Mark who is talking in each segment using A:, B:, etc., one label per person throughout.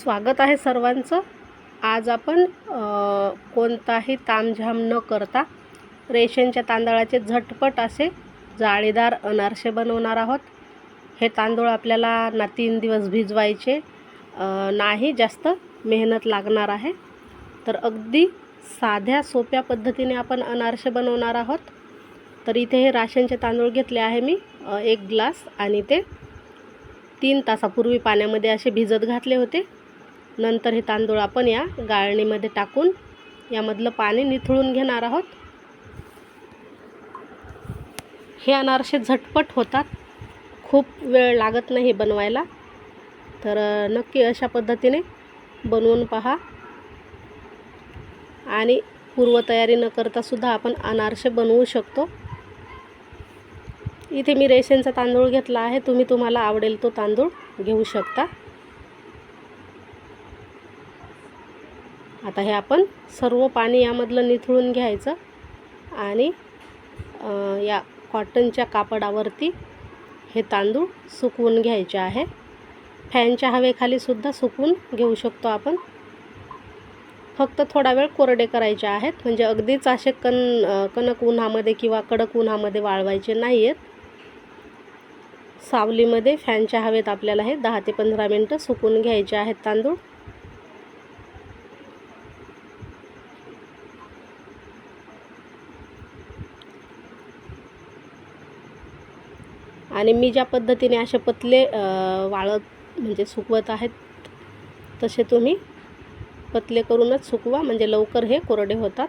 A: स्वागत आहे सर्वांचं. आज आपण कोणताही तामझाम न करता रेशनच्या तांदळाचे झटपट असे जाळीदार अनारसे बनवणार आहोत. हे तांदूळ आपल्याला ना तीन दिवस भिजवायचे नाही जास्त मेहनत लागणार आहे. तर अगदी साध्या सोप्या पद्धतीने आपण अनारसे बनवणार आहोत. तर इथे हे राशनचे तांदूळ घेतले आहे मी एक ग्लास आणि ते तीन तासापूर्वी पाण्यामध्ये असे भिजत घातले होते. नंतर हे तांदूळ आपण या गाळणीमध्ये टाकून यामधलं पाणी निथळून घेणार आहोत. हे अनारसे झटपट होतात. खूप वेळ लागत नाही बनवायला. तर नक्की अशा पद्धतीने बनवून पहा. आणि पूर्वतयारी न करता सुद्धा आपण अनारसे बनवू शकतो. इथे मी रेशनचा तांदूळ घेतला आहे. तुम्ही तुम्हाला आवडेल तो तांदूळ घेऊ शकता. आता हे आपण सर्व पाणी यामधलं निथळून घ्यायचं आणि या कॉटनच्या कापडावरती हे तांदूळ सुकवून घ्यायचे आहे. फॅनच्या हवेखाली सुद्धा सुकवून घेऊ शकतो आपण. फक्त थोडा वेळ कोरडे करायचे आहेत म्हणजे अगदीच असे कण कणक उन्हामध्ये किंवा कडक उन्हामध्ये वाळवायचे नाही आहेत सावलीमध्ये फॅनच्या हवेत आपल्याला हे दहा ते पंधरा मिनटं सुकून घ्यायचे आहेत तांदूळ. आणि मी ज्या पद्धतीने असे पतले वाळत म्हणजे सुकवत आहेत तसे तुम्ही पतले करूनच सुकवा. म्हणजे लवकर हे कोरडे होतात.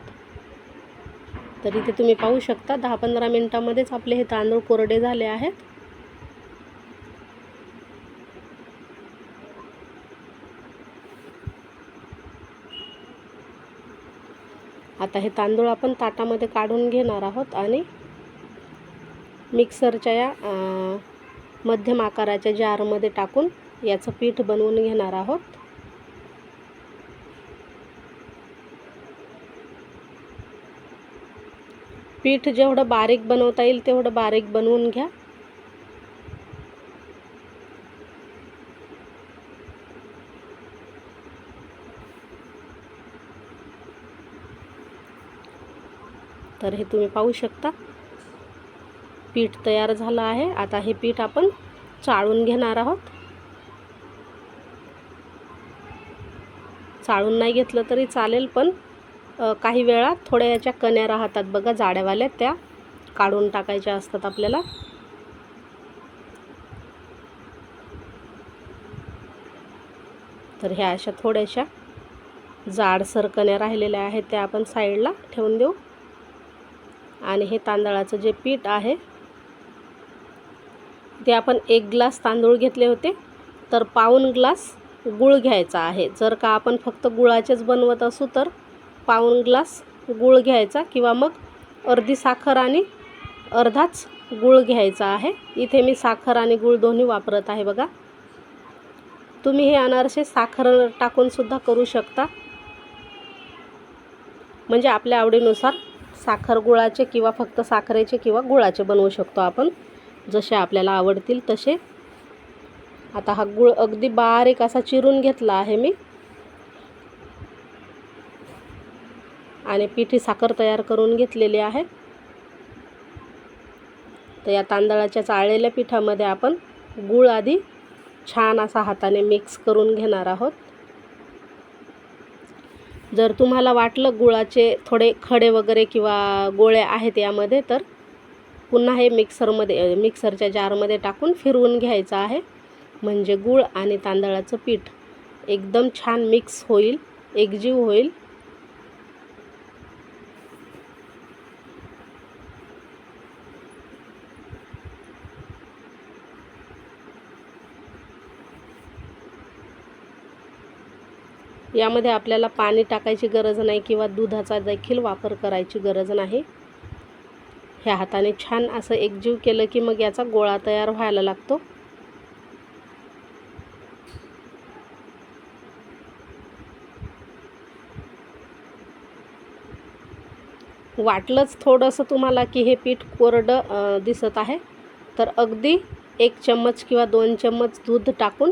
A: तर इथे तुम्ही पाहू शकता दहा पंधरा मिनटामध्येच आपले हे तांदूळ कोरडे झाले आहेत. आता हे तांदूळ आपण ताटामध्ये काढून घेणार आहोत आणि मिक्सरच्या या मध्यम आकाराच्या जारमध्ये टाकून याचं पीठ बनवून घेणार आहोत. पीठ जेवढं बारीक बनवता येईल तेवढं बारीक बनवून घ्या. तर हे तुम्ही पाहू शकता. पीठ तयार झालं आहे. आता हे पीठ आपण चाळून घेणार आहोत. चाळून नाही घेतलं तरी चालेल पण काही वेळा थोड्या याच्या कण्या राहतात बघा जाड्यावाल्या त्या काढून टाकायच्या असतात आपल्याला. तर ह्या अशा थोड्याशा जाडसर कण्या राहिलेल्या आहेत त्या आपण साईडला ठेवून देऊ. आणि हे तांदळाचं जे पीठ आहे ते आपण एक ग्लास तांदूळ घेतले होते. तर पाऊण ग्लास गूळ घ्यायचा आहे. जर का आपण फक्त गुळाचेच बनवत असू तर पाऊण ग्लास गूळ घ्यायचा किंवा मग अर्धी साखर आणि अर्धाच गूळ घ्यायचा आहे. इथे मी साखर आणि गूळ दोन्ही वापरत आहे बघा. तुम्ही हे अनारसे साखर टाकूनसुद्धा करू शकता. म्हणजे आपल्या आवडीनुसार साखर गुळाचे किंवा फक्त साखरेचे किंवा गुळाचे बनवू शकतो आपण. जसे आपल्याला आवडतील तसे. आता हा गुळ अगदी बारीक असा चिरून घेतला आहे मी. आणि पिठी साखर तयार करून घेतलेली आहे. तर या तांदळाच्या चाळलेल्या पिठामध्ये आपण गूळ आधी छान असा हाताने मिक्स करून घेणार आहोत. जर तुम्हाला वाटलं गुळाचे थोडे खडे वगैरे किंवा गोळे आहेत यामध्ये तर पुन्हा हे मिक्सरमध्ये मिक्सरच्या जारमध्ये टाकून फिरवून घ्यायचं आहे. म्हणजे गूळ आणि तांदळाचं पीठ एकदम छान मिक्स होईल एकजीव होईल. यामध्ये आपल्याला पाणी टाकायची गरज नाही किंवा दुधाचा देखील वापर करायची गरज नाही. ह्या हाताने छान असं एकजीव केलं की मग याचा गोळा तयार व्हायला लागतो. वाटलंच थोडंसं तुम्हाला की हे पीठ कोरडं दिसत आहे. तर अगदी एक चम्मच किंवा दोन चम्मच दूध टाकून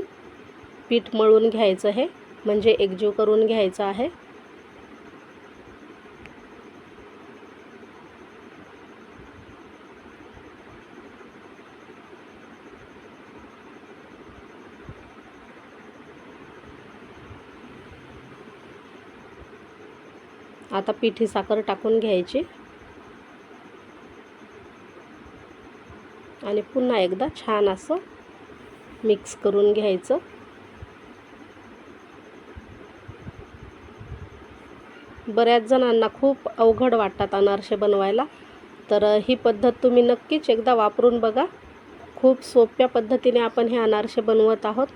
A: पीठ मळून घ्यायचं हे म्हणजे एकजीव करून घ्यायचं आहे. आता पिठी साखर टाकून घ्यायची. आणि पुन्हा एकदा छान असं मिक्स करून घ्यायचं. बऱ्याच जणांना खूप अवघड वाटतात अनारसे बनवायला. तर ही पद्धत तुम्ही नक्कीच एकदा वापरून बघा. खूप सोप्या पद्धतीने आपण हे अनारसे बनवत आहोत.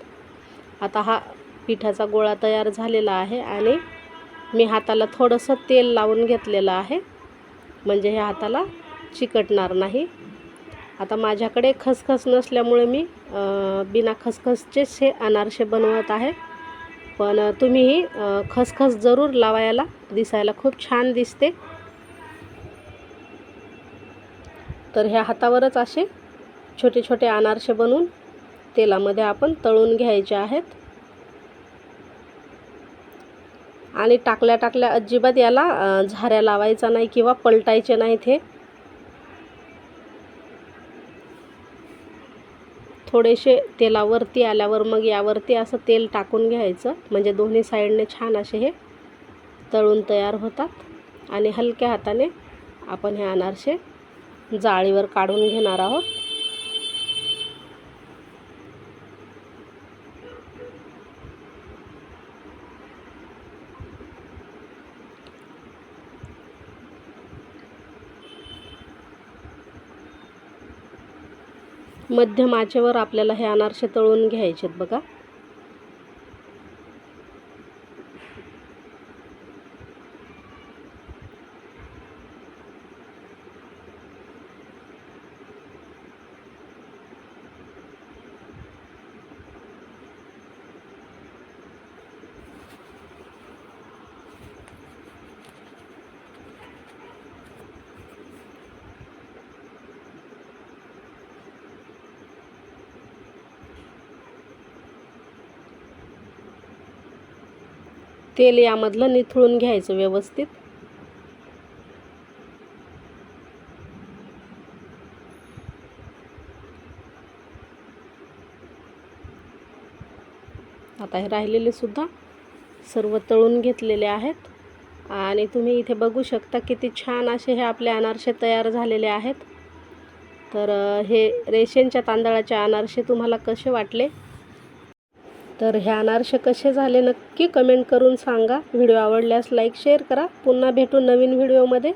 A: आता हा पिठाचा गोळा तयार झालेला आहे आणि मी हाताला थोडंसं तेल लावून घेतलेलं आहे. म्हणजे हे हाताला चिकटणार नाही. आता माझ्याकडे खसखस नसल्यामुळे मी बिना खसखसचेच हे अनारसे बनवत आहे. पण तुम्हीही खसखस जरूर लावायला दिसायला खूप छान दिसते. तर ह्या हातावरच असे छोटे छोटे अनारसे बनवून तेलामध्ये आपण तळून घ्यायचे आहेत. आणि टाकल्या टाकल्या अजिबात याला झाऱ्या लावायचा नाही किंवा पलटायचे नाहीत हे. थोडेसे तेलावरती आल्यावर मग यावरती असं तेल टाकून घ्यायचं. म्हणजे दोन्ही साईडने छान असे हे तळून तयार होतात. आणि हलक्या हाताने आपण हे अनारसे जाळीवर काढून घेणार आहोत. मध्यम आचेवर आपल्याला हे अनारसे तळून घ्यायचे आहेत बघा. तेल यामधलं निथळून घ्यायचं व्यवस्थित. आता हे राहिलेले सुद्धा सर्व तळून घेतलेले आहेत. आणि तुम्ही इथे बघू शकता किती छान असे हे आपले अनारसे तयार झालेले आहेत. तर हे रेशनच्या तांदळाचे अनारसे तुम्हाला कसे वाटले? तर हे अनारसे कसे झाले नक्की कमेंट करून सांगा. व्हिडिओ आवडल्यास लाईक शेअर करा. पुन्हा भेटू नवीन व्हिडिओमध्ये.